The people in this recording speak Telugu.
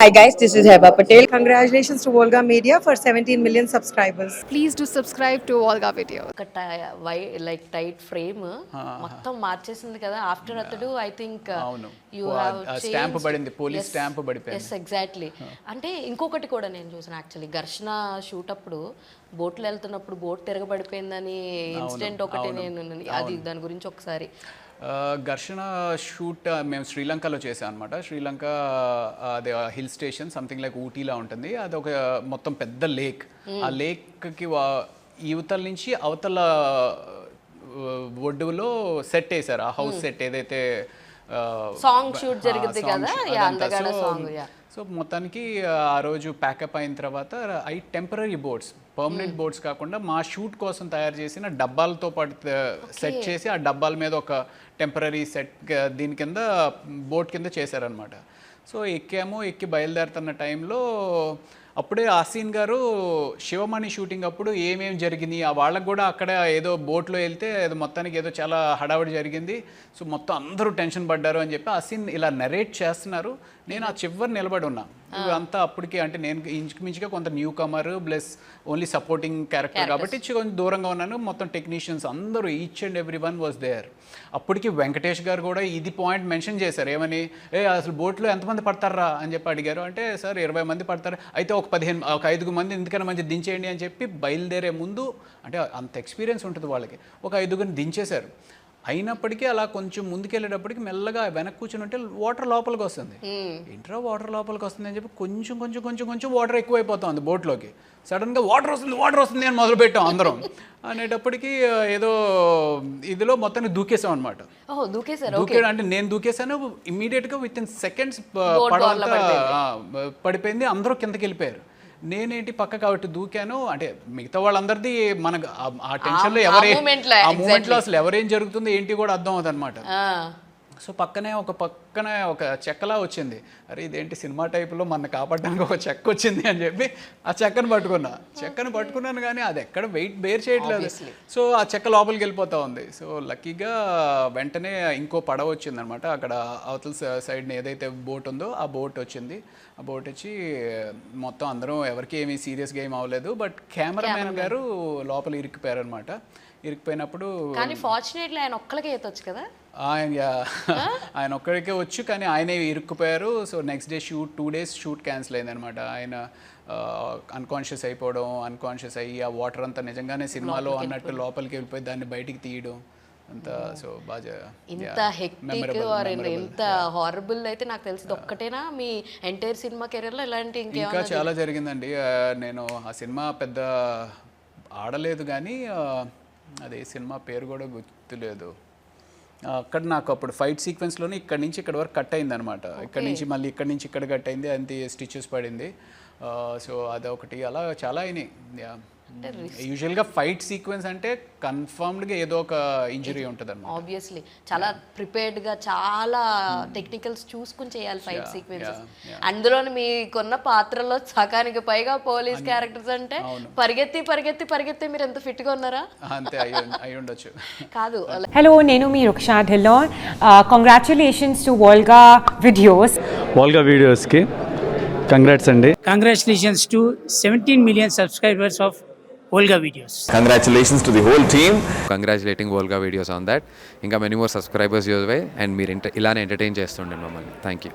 Hi guys, this is Heba Patel. Congratulations to Volga Media for 17 million subscribers. Please do subscribe to Olga Video. ఒక టై- వై లైక్ టైట్ ఫ్రేమ్ మొత్తం మార్చేసింది కదా ఆఫ్టర్ అతడు ఐ థింక్. యూ ఆ stamp పడింది, police stamp పడిపోయింది. ఎస్ ఎగ్జాక్ట్లీ అంటే ఇంకొకటి కూడా నేను చూసాను యాక్చువల్లీ ఘర్షణ షూట్ అప్పుడు బోట్లో వెళ్తున్నప్పుడు బోట్ తిరగబడిపోయిందని ఇన్సిడెంట్ ఒకటి నేను అది దాని గురించి ఒకసారి ఘర్షణ షూట్ మేము శ్రీలంకలో చేసాం అనమాట శ్రీలంక అదే హిల్ స్టేషన్ సంథింగ్ లైక్ ఊటీలా ఉంటుంది. అది ఒక మొత్తం పెద్ద లేక్ ఆ లేక్కి యువతల నుంచి అవతల ఒడ్డులో సెట్ వేశారు. ఆ హౌస్ సెట్ ఏదైతే ఆ, జరిగిద్ది song కదా? అందగాడ yeah. సో మొత్తానికి ఆ రోజు ప్యాకప్ అయిన తర్వాత I temporary boats permanent boats కాకుండా మా షూట్ కోసం తయారు చేసిన డబ్బాలతో పాటు సెట్ చేసి ఆ డబ్బాల మీద ఒక టెంపరీ సెట్ దీని కింద బోట్ కింద చేశారనమాట సో ఎక్కాము ఎక్కి బయలుదేరుతున్న టైంలో అప్పుడే ఆసీన్ గారు శివమణి షూటింగ్ అప్పుడు ఏమేమి జరిగింది? ఆ వాళ్ళకు కూడా అక్కడ ఏదో బోట్లో వెళ్తే అది మొత్తానికి ఏదో చాలా హడావిడి జరిగింది. సో మొత్తం అందరూ టెన్షన్ పడ్డారు అని చెప్పి ఆసీన్ ఇలా నరేట్ చేస్తున్నారు. నేను ఆ చివరి నిలబడి ఉన్నా. అంతా అప్పటికి అంటే నేను ఇంచుమించుగా కొంత newcomer plus only supporting character కాబట్టి కొంచెం దూరంగా ఉన్నాను. మొత్తం టెక్నీషియన్స్ అందరూ each and every one was there అప్పటికి వెంకటేష్ గారు కూడా ఇది పాయింట్ మెన్షన్ చేశారు. ఏమని? ఏ అసలు బోట్లో ఎంతమంది పడతారా? అని చెప్పి అడిగారు. అంటే సార్ ఇరవై మంది పడతారు. అయితే ఒక పదిహేను ఒక ఐదుగురు మంది ఎందుకైనా మంచి దించేయండి అని చెప్పి బయలుదేరే ముందు అంటే అంత ఎక్స్పీరియన్స్ ఉంటుంది వాళ్ళకి. ఒక ఐదుగురిని దించేశారు. అయినప్పటికీ అలా కొంచెం ముందుకెళ్ళేటప్పటికి మెల్లగా వెనక్కి కూర్చుని ఉంటే వాటర్ లోపలికి వస్తుంది. ఇంట్రా వాటర్ లోపలికి వస్తుంది అని చెప్పి కొంచెం కొంచెం కొంచెం కొంచెం వాటర్ ఎక్కువైపోతుంది బోట్లోకి. సడన్గా వాటర్ వస్తుంది వాటర్ వస్తుంది అని మొదలు పెట్టాం అందరం. అనేటప్పటికి ఏదో ఇదిలో మొత్తానికి దూకేసాం అనమాట దూకేయడం అంటే నేను దూకేసాను ఇమీడియట్గా విత్ ఇన్ సెకండ్స్ పడిపోయింది అందరూ కిందకి వెళ్ళిపోయారు. నేనేంటి పక్క కాబట్టి దూకాను? అంటే మిగతా వాళ్ళందరిది మనకు ఆ- ఆ టెన్షన్లో ఆ ఎవరే ఆ మూమెంట్లో అసలు ఎవరేం జరుగుతుందో ఏంటి కూడా అర్థం అవుతుంది అనమాట సో పక్కనే ఒక పక్కనే ఒక చెక్కలా వచ్చింది. అరే ఇదేంటి సినిమా టైపులో మన కాపాడడానికి ఒక చెక్క వచ్చింది అని చెప్పి ఆ చెక్కను పట్టుకున్నా. చెక్కను పట్టుకున్నాను కానీ అది ఎక్కడ వెయిట్ బేర్ చేయట్లేదు. సో ఆ చెక్క లోపలికి వెళ్ళిపోతా ఉంది. సో లక్కీగా వెంటనే ఇంకో పడవ వచ్చింది అనమాట అక్కడ అవతల సైడ్ని ఏదైతే బోట్ ఉందో ఆ బోట్ వచ్చింది. ఆ బోట్ వచ్చి మొత్తం అందరం ఎవరికి ఏమీ సీరియస్గా ఏం అవ్వలేదు. బట్ కెమెరామ్యాన్ గారు లోపల ఇరికిపోయారు అనమాట ఇరికిపోయినప్పుడు కానీ ఫార్చునేట్లీ ఆయన ఒక్కడికే ఎత్తొచ్చు కదా? ఆయన ఆయన ఒక్కడికే వచ్చు కానీ ఆయనే ఇరుక్కుపోయారు. So next day shoot two days shoot cancel అయింది అనమాట ఆయన అన్కాన్షియస్ అయిపోవడం అన్కాన్షియస్ అయ్యి ఆ వాటర్ అంతా నిజంగానే సినిమాలో అన్నట్టు లోపలికి వెళ్ళిపోయి దాన్ని బయటికి తీయడం. అంతా సో బాగా ఇంత హెక్టిక్ ఎంత హారబుల్ అయితే నాకు తెలిసింది ఒక్కటేనా? మీ ఎంటైర్ సినిమా కెరీర్లో ఇలాంటి ఇంకా చాలా జరిగిందండి. నేను ఆ సినిమా పెద్ద ఆడలేదు కానీ అదే సినిమా పేరు కూడా గుర్తులేదు. అక్కడ నాకు అప్పుడు ఫైట్ సీక్వెన్స్లోనే ఇక్కడ నుంచి ఇక్కడ వరకు కట్ అయింది అనమాట ఇక్కడ నుంచి మళ్ళీ ఇక్కడ నుంచి ఇక్కడ కట్ అయింది అంతే స్టిచెస్ పడింది. సో అదొకటి అలా చాలా అయినాయి. యూజువల్గా ఫైట్ సీక్వెన్స్ అంటే కన్ఫర్మ్డ్గా ఏదో ఒక ఇంజరీ ఉంటుంది అనమాట ఆబ్వియస్లీ చాలా ప్రిపేర్డ్గా చాలా టెక్నికల్స్ చూసుకుని చేయాలి ఫైట్ సీక్వెన్సెస్ అందులో మీకున్న పాత్రలో సగానికి పైగా పోలీస్ క్యారెక్టర్స్ అంటే పరిగెత్తి పరిగెత్తి పరిగెత్తి మీరు ఎంత ఫిట్గా ఉన్నారా? అంతే అయి ఉండొచ్చు. కాదు Hello, Nenumi Ruksha Dhillon. Uh, congratulations to Volga Videos. వాల్గా వీడియోస్కి కంగ్రాట్స్ అండి. Congratulations to 17 million subscribers of Olga Videos. Congratulations to the whole team. Congratulating Volga videos on that ఇంకా many more subscribers use why and మీరు ఇంట ఇలానే ఎంటర్టైన్ చేస్తుండే మమ్మల్ని థ్యాంక్ యూ